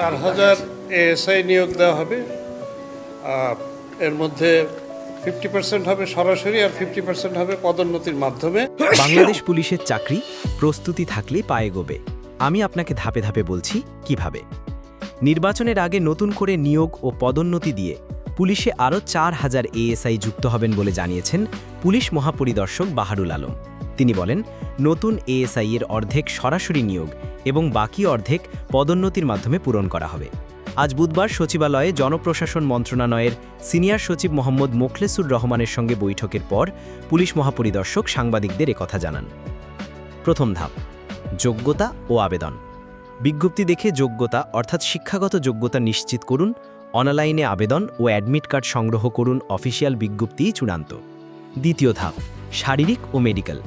চার হাজার এএসআই নিয়োগ দেওয়া হবে। এর মধ্যে ফিফটি পার্সেন্ট হবে সরাসরি আর ফিফটি পার্সেন্ট হবে পদোন্নতির মাধ্যমে। বাংলাদেশ পুলিশের চাকরি, প্রস্তুতি থাকলে পায়ে গোবে। আমি আপনাকে ধাপে ধাপে বলছি, কীভাবে? নির্বাচনের আগে নতুন করে নিয়োগ ও পদোন্নতি দিয়ে পুলিশে আরও চার হাজার এএসআই যুক্ত হবেন বলে জানিয়েছেন পুলিশ মহাপরিদর্শক বাহারুল আলম। তিনি বলেন, নতুন এএসআই এর অর্ধেক সরাসরি নিয়োগ এবং বাকি অর্ধেক পদোন্নতির মাধ্যমে পূরণ করা হবে। আজ বুধবার সচিবালয়ে জনপ্রশাসন মন্ত্রণালয়ের সিনিয়র সচিব মোহাম্মদ মোখলেসুর রহমানের সঙ্গে বৈঠকের পর পুলিশ মহাপরিদর্শক সাংবাদিকদের একথা জানান। প্রথম ধাপ, যোগ্যতা ও আবেদন। বিজ্ঞপ্তি দেখে যোগ্যতা অর্থাৎ শিক্ষাগত যোগ্যতা নিশ্চিত করুন, অনলাইনে আবেদন ও অ্যাডমিট কার্ড সংগ্রহ করুন অফিসিয়াল বিজ্ঞপ্তিই চূড়ান্ত। দ্বিতীয় ধাপ শারীরিক ও মেডিকেল।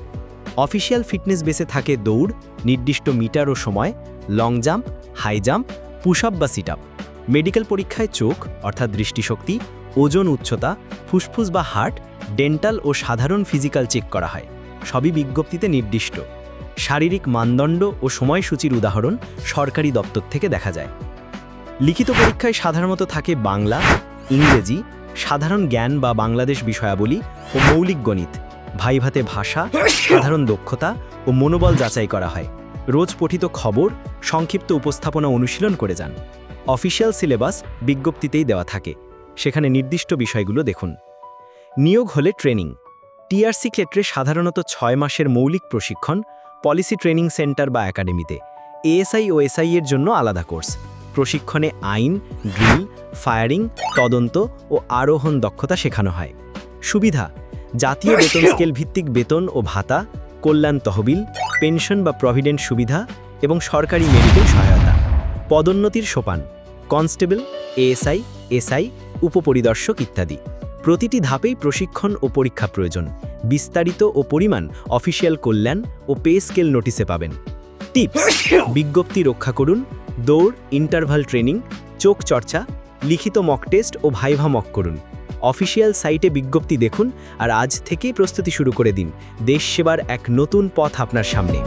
অফিসিয়াল ফিটনেস বেসে থাকে দৌড়, নির্দিষ্ট মিটার ও সময়, long jump, high jump, push up বা সিট আপ। মেডিকেল পরীক্ষায় চোখ, অর্থাৎ দৃষ্টিশক্তি, ওজন উচ্চতা, ফুসফুস বা হার্ট, ডেন্টাল ও সাধারণ ফিজিক্যাল চেক করা হয়। সবই বিজ্ঞপ্তিতে নির্দিষ্ট। শারীরিক মানদণ্ড ও সময়সূচির উদাহরণ সরকারি দপ্তর থেকে দেখা যায়। লিখিত পরীক্ষায় সাধারণত থাকে বাংলা, ইংরেজি, সাধারণ জ্ঞান বা বাংলাদেশ বিষয়াবলী ও মৌলিক গণিত। ভাইভাতে ভাষা, সাধারণ দক্ষতা ও মনোবল যাচাই করা হয়। রোজ পঠিত খবর, সংক্ষিপ্ত উপস্থাপনা অনুশীলন করে যান। অফিসিয়াল সিলেবাস বিজ্ঞপ্তিতেই দেওয়া থাকে। সেখানে নির্দিষ্ট বিষয়গুলো দেখুন। নিয়োগ হলে ট্রেনিং। টিআরসি ক্ষেত্রে সাধারণত ছয় মাসের মৌলিক প্রশিক্ষণ, পলিসি ট্রেনিং সেন্টার বা একাডেমিতে। এএসআই ও এসআই এর জন্য আলাদা কোর্স। প্রশিক্ষণে আইন, ড্রিল, ফায়ারিং, তদন্ত ও আরোহণ দক্ষতা শেখানো হয়। সুবিধা জাতীয় বেতন স্কেল ভিত্তিক বেতন ও ভাতা কল্যাণ তহবিল পেনশন বা প্রভিডেন্ট সুবিধা এবং সরকারি মেডিকেল সহায়তা। পদোন্নতির সোপান কনস্টেবল এএসআই এসআই উপপরিদর্শক ইত্যাদি। প্রতিটি ধাপেই প্রশিক্ষণ ও পরীক্ষা প্রয়োজন। বিস্তারিত ও পরিমাণ অফিসিয়াল কল্যাণ ও পে স্কেল নোটিসে পাবেন। টিপস বিজ্ঞপ্তি রক্ষা করুন দৌড় ইন্টারভাল ট্রেনিং চোখ চর্চা লিখিত মক টেস্ট ও ভাইভা মক করুন। অফিসিয়াল সাইটে বিজ্ঞপ্তি দেখুন আর আজ থেকেই প্রস্তুতি শুরু করে দিন। দেশ সেবার এক নতুন পথ আপনার সামনে।